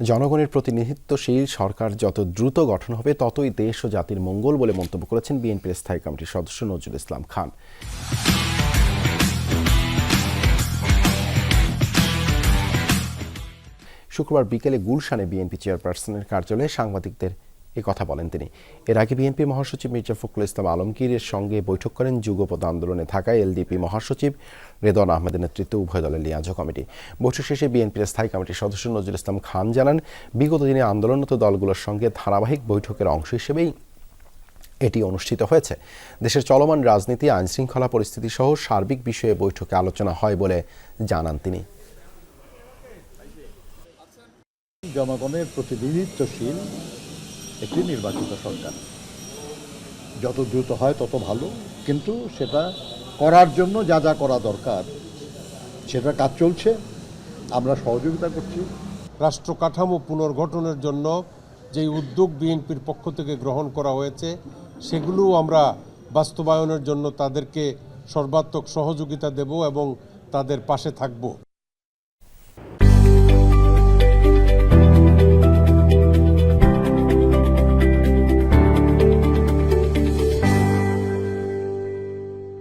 জনগণের প্রতিনিধিত্বশীল সরকার যত দ্রুত গঠন হবে, ততই দেশ ও জাতির মঙ্গল বলে মন্তব্য করেছেন বিএনপির স্থায়ী কমিটির সদস্য নজরুল ইসলাম খান। শুক্রবার বিকেলে গুলশানে বিএনপি চেয়ারপারসনের কার্যালয়ে সাংবাদিকদের এ কথা বলেন তিনি। এর আগে বিএনপি মহাসচিব মির্জা ফখরুল ইসলাম আলমগীরের সঙ্গে বৈঠক করেন যুগপদ আন্দোলনে থাকা এলডিপি মহাসচিব রেদন আহমেদের নেতৃত্বে উভয় দলের লিয়াজো কমিটি। বৈঠক শেষে বিএনপির স্থায়ী কমিটির সদস্য নজরুল ইসলাম খান জানান, বিগত দিনে আন্দোলনরত দলগুলোর সঙ্গে ধারাবাহিক বৈঠকের অংশ হিসেবেই এটি অনুষ্ঠিত হয়েছে। দেশের চলমান রাজনীতি, আইনশৃঙ্খলা পরিস্থিতি সহ সার্বিক বিষয়ে বৈঠকে আলোচনা হয় বলে জানান তিনি। জনগণের প্রতিনিধিত্বশীল একটি নির্বাচিত সরকার। যত দ্রুত হয় তত ভালো, কিন্তু সেটা করার জন্য যা যা করা দরকার সেটা কাজ চলছে। আমরা সহযোগিতা করছি। রাষ্ট্র কাঠামো পুনর্গঠনের জন্য যেই উদ্যোগ বিএনপির পক্ষ থেকে গ্রহণ করা হয়েছে সেগুলো আমরা বাস্তবায়নের জন্য তাদেরকে সর্বাত্মক সহযোগিতা দেব এবং তাদের পাশে থাকব।